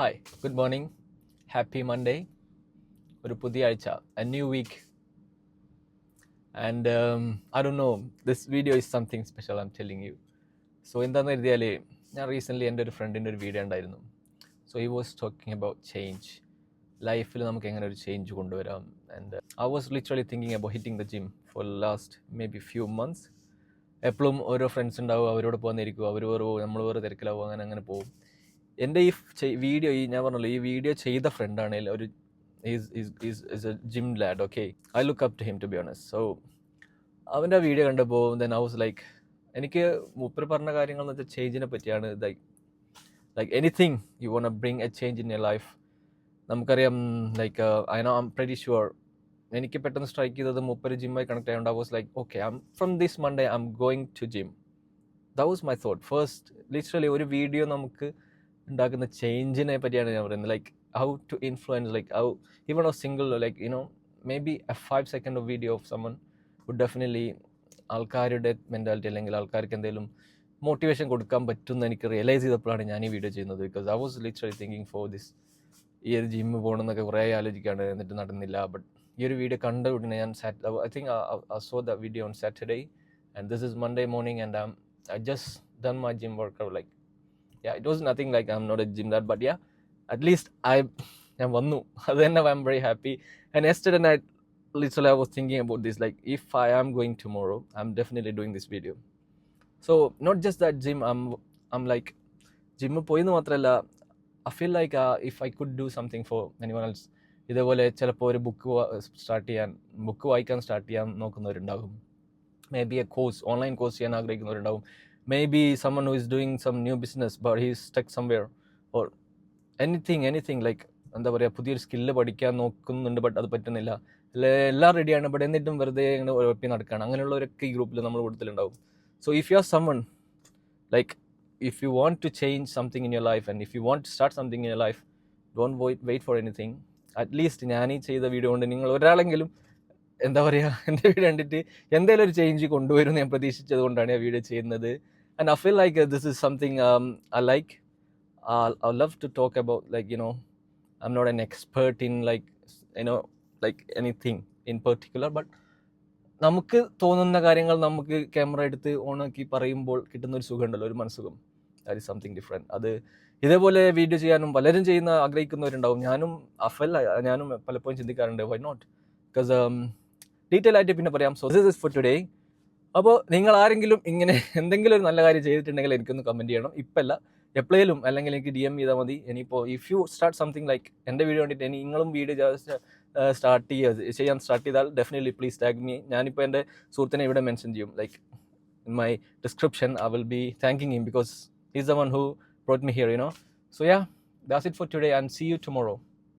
Hi good morning happy Monday ഒരു പുതിയ ആഴ്ച a new week and I do know this video is something special I'm telling you so എന്താണെന്ന് കരുതിയാൽ ഞാൻ recently എന്റെ ഒരു ഫ്രണ്ടിന്റെ ഒരു വീഡിയോ ഉണ്ടായിരുന്നു സോ ഈ വാസ് ടോക്കിംഗ് അബൌട്ട് ചേഞ്ച് ലൈഫിൽ നമുക്ക് എങ്ങനെ ഒരു ചേഞ്ച് കൊണ്ടുവരാം. And I was literally thinking about hitting the gym for last maybe few months എപ്പോഴും ഓരോ ഫ്രണ്ട്സ് ഉണ്ടാവും അവരോട് പോകുന്നിരിക്കും അവർ വേറെ പോകും നമ്മൾ വേറെ തിരക്കിലാവും അങ്ങനെ അങ്ങനെ പോകും. എന്റെ ഈ വീഡിയോ ഈ ഞാൻ പറഞ്ഞല്ലോ ഈ വീഡിയോ ചെയ്ത ഫ്രണ്ടാണെങ്കിൽ ഒരു a gym lad okay I look up to him to be honest so അവന്റെ ആ വീഡിയോ കണ്ടപ്പോൾ ദെൻ വാസ് ലൈക്ക് എനിക്ക് മൂപ്പർ പറഞ്ഞ കാര്യങ്ങൾ എന്ന് വെച്ചാൽ ചേഞ്ചിനെ പറ്റിയാണ് like like anything you want bring a change in your life നമുക്കറിയാം like I know I'm pretty sure എനിക്ക് പെട്ടെന്ന് സ്ട്രൈക്ക് ചെയ്തത് മുപ്പര് ജിമ്മായി കണക്ട് ആയതുകൊണ്ട് I was like okay I'm from this Monday I am going to gym the was my thought first literally ഒരു video നമുക്ക് ഉണ്ടാക്കുന്ന ചേഞ്ചിനെ പറ്റിയാണ് ഞാൻ പറയുന്നത്. Like how to influence like how even of single like you know maybe a five second of video of someone would definitely ആൾക്കാരുടെ mentality അല്ലെങ്കിൽ ആൾക്കാർക്ക് എന്തെങ്കിലും മോട്ടിവേഷൻ കൊടുക്കാൻ പറ്റുമെന്ന് എനിക്ക് റിയലൈസ് ചെയ്തപ്പോഴാണ് ഞാൻ ഈ വീഡിയോ ചെയ്യുന്നത്. Because I was literally thinking for this ഈ ഒരു ജിമ്മ് പോകണം എന്നൊക്കെ കുറേ ആലോചിക്കാണ് എന്നിട്ട് നടന്നില്ല. ബട്ട് ഈ ഒരു വീഡിയോ കണ്ട ഉടനെ ഞാൻ sat I think so the video on Saturday and this is Monday morning and I just done my gym work like yeah it was nothing like i'm not a gym that but yeah at least i ഞാൻ വന്നു. അത് തന്നെ I am very happy and yesterday night literally I was thinking about this like if I am going tomorrow I am definitely doing this video so not just that gym I'm I'm like ജിമ്മിൽ പോയിന്ന് മാത്രമല്ല I feel like if I could do something for anyone else ഇതേപോലെ ചിലപ്പോൾ ഒരു book start ചെയ്യാൻ book വായിക്കാൻ start ചെയ്യാൻ നോക്കുന്നവരുണ്ടാകും maybe a course online course ചെയ്യാൻ ആഗ്രഹിക്കുന്നവരുണ്ടാവും. Maybe someone who is doing some new business but he's stuck somewhere. Or anything anything like എന്താ പറയുക പുതിയൊരു സ്കില്ല് പഠിക്കാൻ നോക്കുന്നുണ്ട് ബട്ട് അത് പറ്റുന്നില്ല. എല്ലാം റെഡിയാണ് ബട്ട് എന്നിട്ടും വെറുതെ ഇങ്ങനെ ഉഴപ്പി നടക്കുകയാണ് അങ്ങനെയുള്ളവരൊക്കെ ഈ ഗ്രൂപ്പിൽ നമ്മൾ കൂടുതലുണ്ടാവും. So if you are someone like if you want to change something in your life and if you want to start something in your life don't wait for anything at least ഞാൻ ഈ ചെയ്ത video കൊണ്ട് നിങ്ങൾ ഒരാളെങ്കിലും എന്താ പറയുക എന്റെ video കണ്ടിട്ട് എന്തെങ്കിലും ഒരു ചേഞ്ച് കൊണ്ടുവരും ഞാൻ പ്രതീക്ഷിച്ചത് കൊണ്ടാണ് ആ വീഡിയോ ചെയ്യുന്നത്. And uh, this is something um, I like. Uh, I love to talk about like you know, I'm not an expert in like you know like anything in particular, but നമുക്ക് തോന്നുന്ന കാര്യങ്ങൾ നമുക്ക് camera എടുത്ത് ഓണാക്കി പറയുമ്പോൾ കിട്ടുന്ന ഒരു സുഖമുണ്ടല്ലോ ഒരു മനസ്സുഖം. ദാറ്റ് ഇസ് സംതിങ് ഡിഫറെന്റ് അത് ഇതേപോലെ വീഡിയോ ചെയ്യാനും പലരും ചെയ്യുന്ന ആഗ്രഹിക്കുന്നവരുണ്ടാവും. ഞാനും അഫൽ ഞാനും പലപ്പോഴും ചിന്തിക്കാറുണ്ട് വൈ നോട്ട് ബിക്കോസ് ഡീറ്റെയിൽ ആയിട്ട് പിന്നെ പറയാം. So this is for today അപ്പോൾ നിങ്ങൾ ആരെങ്കിലും ഇങ്ങനെ എന്തെങ്കിലും ഒരു നല്ല കാര്യം ചെയ്തിട്ടുണ്ടെങ്കിൽ എനിക്കൊന്ന് കമന്റ് ചെയ്യണം. ഇപ്പല്ല എപ്പോഴേലും അല്ലെങ്കിൽ എനിക്ക് ഡി എം ചെയ്താൽ മതി. ഇനിയിപ്പോൾ if you start something like എന്റെ വീഡിയോ കണ്ടിട്ട് ഇനി നിങ്ങളും വീഡിയോ സ്റ്റാർട്ട് ചെയ്യുക ചെയ്യാൻ സ്റ്റാർട്ട് ചെയ്താൽ ഡെഫിനറ്റ്ലി പ്ലീസ് ടാഗ് മീ ഞാനിപ്പോൾ എന്റെ സുഹൃത്തിനെ ഇവിടെ മെൻഷൻ ചെയ്യും. Like in my description I will be thanking him because is the one who brought me here you know so yeah that's it for today and see you tomorrow.